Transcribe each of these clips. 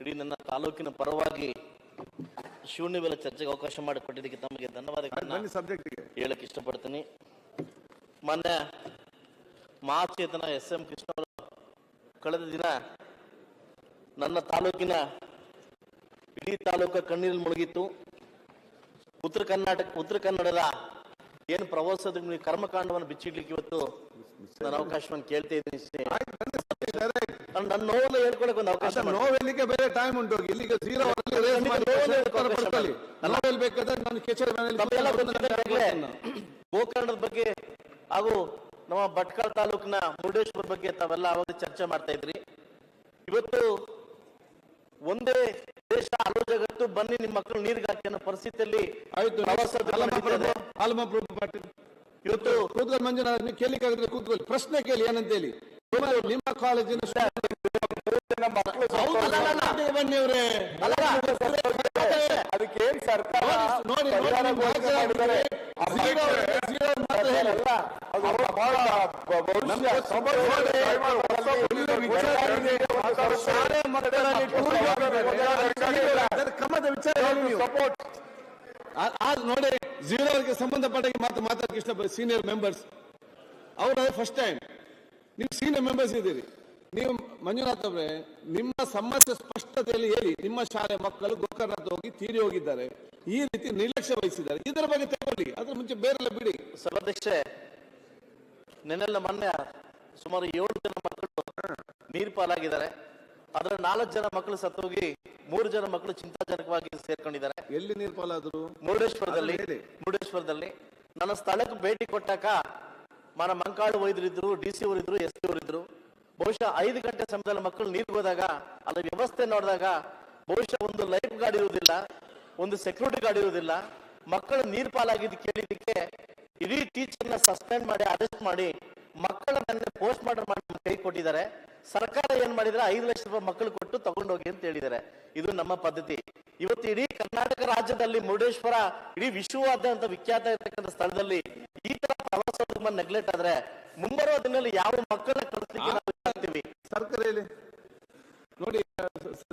ಇಡೀ ನನ್ನ ತಾಲೂಕಿನ ಪರವಾಗಿ ಶೂನ್ಯ ವೇಳೆ ಚರ್ಚೆಗೆ ಅವಕಾಶ ಮಾಡಿಕೊಟ್ಟಿದ್ದಕ್ಕೆ ತಮಗೆ ಧನ್ಯವಾದ ಸಬ್ಜೆಕ್ಟ್ಗೆ ಹೇಳಕ್ ಇಷ್ಟಪಡ್ತೀನಿ. ಮೊನ್ನೆ ಮಹಾಚೇತನ ಎಸ್ ಎಂ ಕೃಷ್ಣ ಅವರು ಕಳೆದ ದಿನ ನನ್ನ ತಾಲೂಕಿನ ಇಡೀ ತಾಲೂಕ ಕಣ್ಣೀರಲ್ಲಿ ಮುಳುಗಿತ್ತು. ಉತ್ತರ ಕರ್ನಾಟಕ ಉತ್ತರ ಕನ್ನಡದ ಏನು ಪ್ರವಾಸದ ಕರ್ಮಕಾಂಡವನ್ನು ಬಿಚ್ಚಿಡ್ಲಿಕ್ಕೆ ಇವತ್ತು ನಾನು ಅವಕಾಶವನ್ನು ಕೇಳ್ತಾ ಇದ್ದೀನಿ. ನನ್ನ ನನ್ನ ನೋವನ್ನು ಹೇಳ್ಕೊಳಕ್ ಒಂದು ಅವಕಾಶ ಮಾಡಿ. ನೋವೆಲ್ಲಿಗೆ ಬೇರೆ ಟೈಮ್ ಉಂಟು. ಇಲ್ಲಿಗೆ ಜೀರೋ ಬೇಕಾದ್ರೆ ನಾನು ಕೆಚೇರಿ ತಮಗೆಲ್ಲ ಗೊತ್ತಿದೆ ಗೋಕರ್ಣದ ಬಗ್ಗೆ ಹಾಗೂ ನಮ್ಮ ಭಟ್ಕಳ ತಾಲೂಕಿನ ಮುರುಡೇಶ್ವರ ಬಗ್ಗೆ ತಾವೆಲ್ಲ ಅವಾಗ ಚರ್ಚೆ ಮಾಡ್ತಾ ಇದ್ರಿ. ಇವತ್ತು ಒಂದೇ ದೇಶ ಹಲವು ಜಗತ್ತು ಬನ್ನಿ ನಿಮ್ಮ ಮಕ್ಕಳು ನೀರಿಗೆ ಹಾಕಿ ಅನ್ನೋ ಪರಿಸ್ಥಿತಿಯಲ್ಲಿ ಆಯ್ತು. ಪ್ರವಾಸೋದ್ಯಮ. ಪಾಟೀಲ್. ಇವತ್ತು ಕೂತ್ಕೊಂಡು ಮಂಜುನಾಥ್ ನೀವು ಕೇಳಿಕ್ಕಾಗಿದ್ರೆ ಕೂತ್ಕೊಳ್ಳಿ. ಪ್ರಶ್ನೆ ಕೇಳಿ ಏನಂತ ಹೇಳಿ. ನಿಮ್ಮ ನಿಮ್ಮ ಕಾಲೇಜಿನ ಬನ್ನಿ ಅವರೇ ಅದಕ್ಕೆ ಏನ್ ಸರ್ಕಾರ ನೋಡಿ ನೋಡಿ ಪರಿಹಾರ ನಿಮ್ಮ ಘೋಷಣೆ ರಾಜ್ಯ ಮಾಡಿದ್ದಾರೆ. zero, zero ಮಾತ್ರ ಹೇಳಿ. ಅಲ್ಲ, ಅದು ಬಹಳ ಭ- ಭವಿಷ್ಯ ಸಮಸ್ಯೆ ಶಾಲೆ ಮಕ್ಕಳಲ್ಲಿ ಟೂರಿಗೆ ಹೋಗಿದ್ದಾರೆ. ಅದರ ಕ್ರಮದ ವಿಚಾರ ಹೇಳಿ ನೀವು. ಸಪೋರ್ಟ್ ಆ- ಆ ನೋಡಿ ಝೀರೋಗೆ ಸಂಬಂಧಪಟ್ಟ ಮಾತು ಮಾತಾಡಕ್ಕೆ ಇಷ್ಟ ಸೀನಿಯರ್ ಮೆಂಬರ್ಸ್ ಅವ್ರ ಫಸ್ಟ್ ಟೈಮ್ ನೀವು ಸೀನಿಯರ್ ಮೆಂಬರ್ಸ್ ಇದ್ದೀರಿ. ನೀವು ಮಂಜುನಾಥ್ ಅವರೇ ನಿಮ್ಮ ಸಮಸ್ಯೆ ಸ್ಪಷ್ಟತೆಯಲ್ಲಿ ಹೇಳಿ ನಿಮ್ಮ ಶಾಲೆ ಮಕ್ಕಳು ಗೋಕರ್ಣಕ್ಕೆ ಹೋಗಿ ತೀರಿ ಹೋಗಿದ್ದಾರೆ. ಈ ರೀತಿ ನಿರ್ಲಕ್ಷ್ಯ ವಹಿಸಿದ್ದಾರೆ. ಇದರ ಬಗ್ಗೆ ತಗೊಳ್ಳಿ. ಅದ್ರ ಮುಂಚೆ ಬೇರೆಲ್ಲ ಬಿಡಿ. ಸಭಾಧ್ಯಕ್ಷೆ ನಿನ್ನೆಲ್ಲ ಮೊನ್ನೆ ಸುಮಾರು ಏಳು ಜನ ಮಕ್ಕಳು ನೀರು ಪಾಲಾಗಿದ್ದಾರೆ. ಅದರ ನಾಲ್ಕು ಜನ ಮಕ್ಕಳು ಸತ್ತೋಗಿ ಮೂರು ಜನ ಮಕ್ಕಳು ಚಿಂತಾಜನಕವಾಗಿ ಸೇರ್ಕೊಂಡಿದ್ದಾರೆ. ಎಲ್ಲಿ ನೀರು ಪಾಲಾದ್ರು? ಮುರುಡೇಶ್ವರದಲ್ಲಿ. ಮುರುಡೇಶ್ವರದಲ್ಲಿ. ನನ್ನ ಸ್ಥಳಕ್ಕೆ ಭೇಟಿ ಕೊಟ್ಟಾಗ మన ಮಂಕಾಳು ವೈದ್ಯರಿದ್ರು ಡಿ ಸಿ ಅವರಿದ್ರು ಎಸ್ ಪಿ ಅವರಿದ್ರು ಬಹುಶಃ ಐದು ಗಂಟೆ ಸಮಯದಲ್ಲಿ ಮಕ್ಕಳು ನೀರಿಗೆ ಹೋದಾಗ ಅಲ್ಲಿ ವ್ಯವಸ್ಥೆ ನೋಡಿದಾಗ ಬಹುಶಃ ಒಂದು ಲೈಫ್ ಗಾರ್ಡ್ ಇರುವುದಿಲ್ಲ, ಒಂದು ಸೆಕ್ಯೂರಿಟಿ ಗಾರ್ಡ್ ಇರುವುದಿಲ್ಲ, ಮಕ್ಕಳು ನೀರು ಪಾಲಾಗಿದ್ದು ಕೇಳಿದ್ದಕ್ಕೆ ಇಡೀ ಟೀಚರ್ನ ಸಸ್ಪೆಂಡ್ ಮಾಡಿ ಅರೆಸ್ಟ್ ಮಾಡಿ, ಮಕ್ಕಳ ನನ್ನ ಪೋಸ್ಟ್ ಮಾರ್ಟಮ್ ಮಾಡಿ ಕೈ ಕೊಟ್ಟಿದ್ದಾರೆ. ಸರ್ಕಾರ ಏನ್ ಮಾಡಿದ್ರೆ ಐದು ಲಕ್ಷ ರೂಪಾಯಿ ಮಕ್ಕಳು ಕೊಟ್ಟು ತಗೊಂಡೋಗಿ ಅಂತ ಹೇಳಿದ್ದಾರೆ. ಇದು ನಮ್ಮ ಪದ್ಧತಿ. ಇವತ್ತು ಇಡೀ ಕರ್ನಾಟಕ ರಾಜ್ಯದಲ್ಲಿ ಮುರುಡೇಶ್ವರ, ಇಡೀ ವಿಶ್ವವಾದ್ಯಂತ ವಿಖ್ಯಾತ ಇರತಕ್ಕಂಥ ಸ್ಥಳದಲ್ಲಿ ಈ ತರ ನೆಗ್ಲೆಕ್ಟ್ ಆದ್ರೆ ಮುಂಬರುವ ದಿನದಲ್ಲಿ ಯಾವ ಮಕ್ಕಳನ್ನ ಕಲಿಸಲಿಕ್ಕೆ ನಾವು ಹೇಳ್ತೀವಿ ಸರ್ಕಾರ ಹೇಳಿ. ನೋಡಿ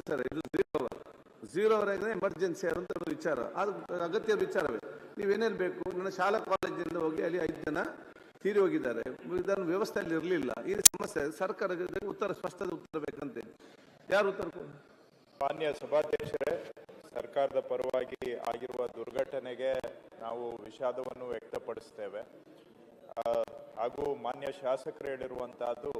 ಸರ್ ಇದು ಝೀರೋ ಝೀರೋ ಅವರಾಗಿದೆ ಎಮರ್ಜೆನ್ಸಿ ಅಂತ ಒಂದು ವಿಚಾರ. ಅದು ಅಗತ್ಯ ವಿಚಾರವೇ. ನೀವೇನೇನು ಬೇಕು? ನನ್ನ ಶಾಲಾ ಕಾಲೇಜಿಂದ ಹೋಗಿ ಅಲ್ಲಿ ಐದು ಜನ ತೀರಿ ಹೋಗಿದ್ದಾರೆ. ಇದನ್ನು ವ್ಯವಸ್ಥೆಯಲ್ಲಿ ಇರಲಿಲ್ಲ. ಈ ಸಮಸ್ಯೆ ಸರ್ಕಾರ ಉತ್ತರ ಸ್ಪಷ್ಟದ ಉತ್ತರ ಬೇಕಂತೆ. ಯಾರು ಉತ್ತರ ಮಾನ್ಯ ಸಭಾಧ್ಯಕ್ಷರೇ ಸರ್ಕಾರದ ಪರವಾಗಿ ಆಗಿರುವ ದುರ್ಘಟನೆಗೆ ನಾವು ವಿಷಾದವನ್ನು ವ್ಯಕ್ತಪಡಿಸ್ತೇವೆ. ಹಾಗೂ ಮಾನ್ಯ ಶಾಸಕರು ಹೇಳಿರುವಂತಹದ್ದು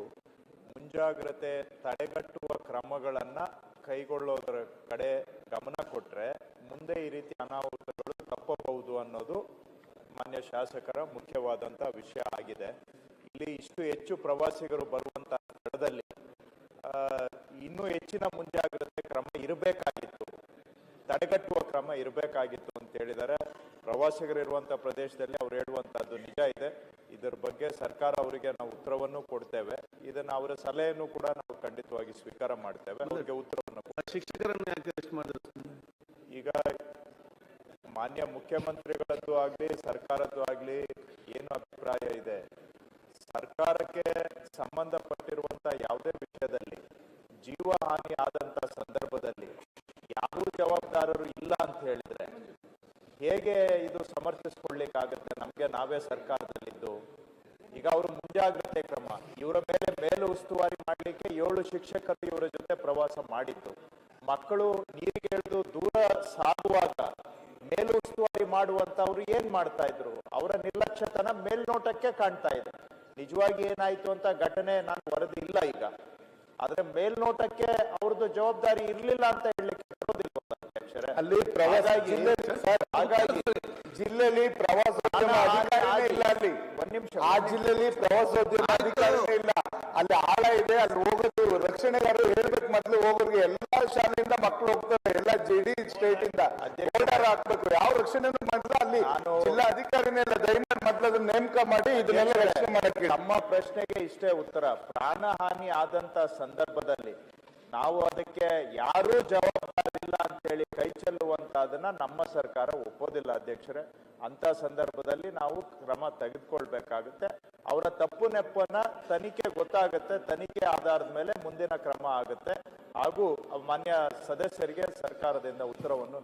ಮುಂಜಾಗ್ರತೆ ತಡೆಗಟ್ಟುವ ಕ್ರಮಗಳನ್ನು ಕೈಗೊಳ್ಳೋದರ ಕಡೆ ಗಮನ ಕೊಟ್ರೆ ಮುಂದೆ ಈ ರೀತಿ ಅನಾಹುತಗಳು ತಪ್ಪಬಹುದು ಅನ್ನೋದು ಮಾನ್ಯ ಶಾಸಕರ ಮುಖ್ಯವಾದಂಥ ವಿಷಯ ಆಗಿದೆ. ಇಲ್ಲಿ ಇಷ್ಟು ಹೆಚ್ಚು ಪ್ರವಾಸಿಗರು ಬರುವಂತಹ ಸ್ಥಳದಲ್ಲಿ ಇನ್ನೂ ಹೆಚ್ಚಿನ ಮುಂಜಾಗ್ರತೆ ಕ್ರಮ ಇರಬೇಕಾಗಿತ್ತು. ತಡೆಗಟ್ಟುವ ಕ್ರಮ ಇರಬೇಕಾಗಿತ್ತು ಅಂತ ಹೇಳಿದ್ದಾರೆ. ಪ್ರವಾಸಿಗರಿರುವಂತ ಪ್ರದೇಶದಲ್ಲಿ ಅವ್ರು ಹೇಳುವಂತಹದ್ದು ನಿಜ ಇದೆ. ಇದರ ಬಗ್ಗೆ ಸರ್ಕಾರ ಅವರಿಗೆ ನಾವು ಉತ್ತರವನ್ನು ಕೊಡ್ತೇವೆ. ಇದನ್ನ ಅವರ ಸಲಹೆಯನ್ನು ಕೂಡ ನಾವು ಖಂಡಿತವಾಗಿ ಸ್ವೀಕಾರ ಮಾಡ್ತೇವೆ. ಅವರಿಗೆ ಉತ್ತರವನ್ನು. ಶಿಕ್ಷಕರನ್ನು ಈಗ ಮಾನ್ಯ ಮುಖ್ಯಮಂತ್ರಿಗಳದ್ದು ಆಗ್ಲಿ ಸರ್ಕಾರದ್ದು ಆಗ್ಲಿ ಏನು ಅಭಿಪ್ರಾಯ ಇದೆ? ಸರ್ಕಾರಕ್ಕೆ ಸಂಬಂಧಪಟ್ಟಿರುವಂತ ಯಾವುದೇ ವಿಷಯದಲ್ಲಿ ಜೀವ ಹಾನಿ ಆದಂತ ಸಂದರ್ಭದಲ್ಲಿ ಯಾರೂ ಜವಾಬ್ದಾರರು ಇಲ್ಲ ಅಂತ ಹೇಳಿದ್ರೆ ಹೇಗೆ ಇದು ಸಮರ್ಥಿಸ್ಕೊಳ್ಳಿಕ್ಕಾಗತ್ತೆ? ನಮ್ಗೆ ನಾವೇ ಸರ್ಕಾರದಲ್ಲಿದ್ದು. ಈಗ ಅವರು ಮುಂಜಾಗ್ರತೆ ಕ್ರಮ. ಇವರ ಮೇಲೆ ಮೇಲು ಉಸ್ತುವಾರಿ ಮಾಡ್ಲಿಕ್ಕೆ ಏಳು ಶಿಕ್ಷಕರು ಇವರ ಜೊತೆ ಪ್ರವಾಸ ಮಾಡಿದ್ದು. ಮಕ್ಕಳು ನೀರಿಗೆ ಇಳಿದು ದೂರ ಸಾಗುವಾಗ ಮೇಲು ಉಸ್ತುವಾರಿ ಮಾಡುವಂತವ್ರು ಏನ್ ಮಾಡ್ತಾ ಇದ್ರು? ಅವರ ನಿರ್ಲಕ್ಷ್ಯತನ ಮೇಲ್ನೋಟಕ್ಕೆ ಕಾಣ್ತಾ ಇದೆ. ನಿಜವಾಗಿ ಏನಾಯ್ತು ಅಂತ ಘಟನೆ ನಾನು ವರದಿ ಇಲ್ಲ ಈಗ. ಆದ್ರೆ ಮೇಲ್ನೋಟಕ್ಕೆ ಅವ್ರದ್ದು ಜವಾಬ್ದಾರಿ ಇರ್ಲಿಲ್ಲ ಅಂತ ಹೇಳಲಿಕ್ಕೆ ಅಲ್ಲಿ ಪ್ರವಾಸ ಹಾಗಾಗಿ- ಜಿಲ್ಲೆ- ಸರ್, ಹಾಗಾಗಿ ಜಿಲ್ಲೆಯಲ್ಲಿ ಪ್ರವಾಸೋದ್ಯಮ ಅಧಿಕಾರಿನೇ ಇಲ್ಲ ಅಲ್ಲಿ. ಒಂದ್ ನಿಮಿಷ. ಆ ಜಿಲ್ಲೆಯಲ್ಲಿ ಪ್ರವಾಸೋದ್ಯಮ ಅಧಿಕಾರಿನೇ ಇಲ್ಲ. ಅಲ್ಲಿ ಆಳ ಇದೆ ಅಲ್ಲಿ ಹೋಗೋದು ರಕ್ಷಣೆಗಾರರು ಹೇಳ್ಬೇಕು ಮೊದಲು ಹೋಗೋರಿಗೆ ಎಲ್ಲಾ ಶಾಲೆಯಿಂದ ಮಕ್ಕಳು ಹೋಗ್ತಾರೆ ಎಲ್ಲ ಇಡೀ ಸ್ಟೇಟ್ ಇಂದ. ಓರ್ಡರ್ ಹಾಕ್ಬೇಕು. ಯಾವ ರಕ್ಷಣೆ ಮಾಡಿದ್ರ ಅಲ್ಲಿ ಜಿಲ್ಲಾ ಅಧಿಕಾರಿನೇ ಇಲ್ಲ. ದಯಮಾಡಿ ಮೊದಲು ಅದನ್ನ ನೇಮಕ ಮಾಡಿ ಇದನ್ನೆಲ್ಲ ರಕ್ಷಣೆ ಮಾಡಕ್ಕೆ. ನಮ್ಮ ಪ್ರಶ್ನೆಗೆ ಇಷ್ಟೇ ಉತ್ತರ. ಪ್ರಾಣಹಾನಿ ಆದಂತ ಸಂದರ್ಭದಲ್ಲಿ ನಾವು ಅದಕ್ಕೆ ಯಾರೂ ಜವಾಬ್ದಾರಿಲ್ಲ ಅಂತೇಳಿ ಕೈ ಚೆಲ್ಲುವಂಥದ್ದನ್ನು ನಮ್ಮ ಸರ್ಕಾರ ಒಪ್ಪೋದಿಲ್ಲ ಅಧ್ಯಕ್ಷರೇ. ಅಂತ ಸಂದರ್ಭದಲ್ಲಿ ನಾವು ಕ್ರಮ ತೆಗೆದುಕೊಳ್ಬೇಕಾಗುತ್ತೆ. ಅವರ ತಪ್ಪು ನೆಪ್ಪನ್ನ ತನಿಖೆ ಗೊತ್ತಾಗುತ್ತೆ. ತನಿಖೆ ಆಧಾರದ ಮೇಲೆ ಮುಂದಿನ ಕ್ರಮ ಆಗುತ್ತೆ. ಹಾಗೂ ಮಾನ್ಯ ಸದಸ್ಯರಿಗೆ ಸರ್ಕಾರದಿಂದ ಉತ್ತರವನ್ನು